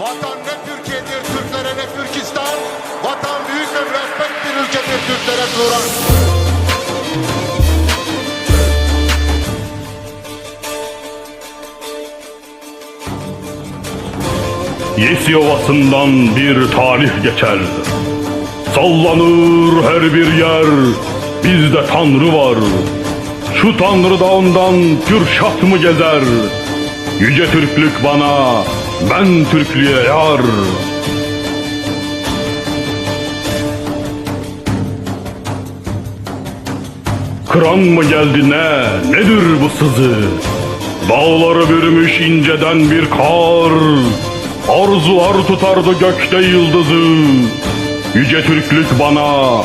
Vatan ne Türkiye'dir, Türklere ne Türkistan. Vatan büyük ve müebbet bir ülkedir, Türklere Turan. Yesi Ovası'ndan bir talih geçer. Sallanır her bir yer, bizde Tanrı var. Şu Tanrı dağından Kürşat mı gezer? Yüce Türklük bana, ben Türklüğe yar. Kıran mı geldi ne, nedir bu sızı? Dağları bürümüş inceden bir kar. Arzular tutardı gökte yıldızı. Yüce Türklük bana,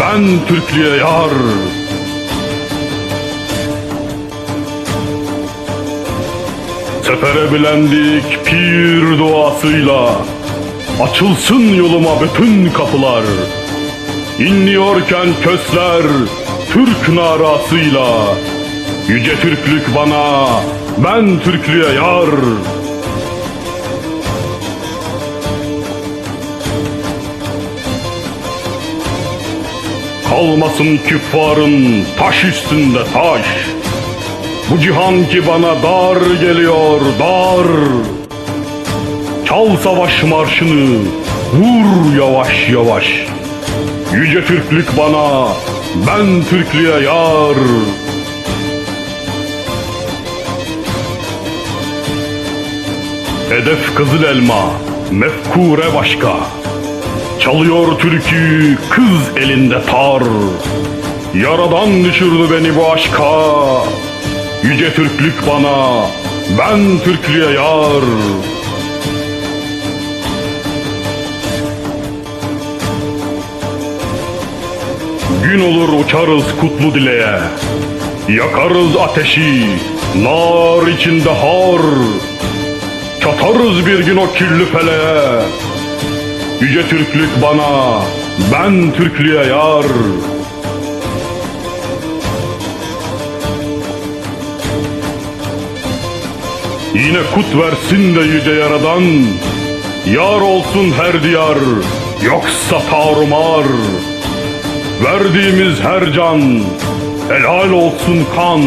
ben Türklüğe yar. Sefere bilendik pir duasıyla. Açılsın yoluma bütün kapılar. İnliyorken kösler Türk narasıyla. Yüce Türklük bana, ben Türklüğe yar. Kalmasın küffarın taş üstünde taş. Bu cihan ki bana dar geliyor dar. Çal savaş marşını, vur yavaş yavaş. Yüce Türklük bana, ben Türklüğe yar. Hedef kızıl elma, mefkure başka. Çalıyor türkü kız elinde tar. Yaradan düşürdü beni bu aşka. Yüce Türklük bana, ben Türklüğe yar. Gün olur uçarız kutlu dileğe. Yakarız ateşi, nar içinde har. Çatarız bir gün o kirli feleğe. Yüce Türklük bana, ben Türklüğe yar. Yine kut versin de yüce yaradan, yar olsun her diyar, yoksa tarumar. Verdiğimiz her can, helal olsun kan.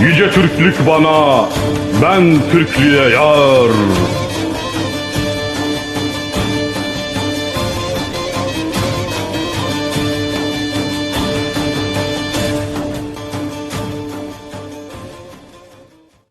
Yüce Türklük bana, ben Türklüğe yar.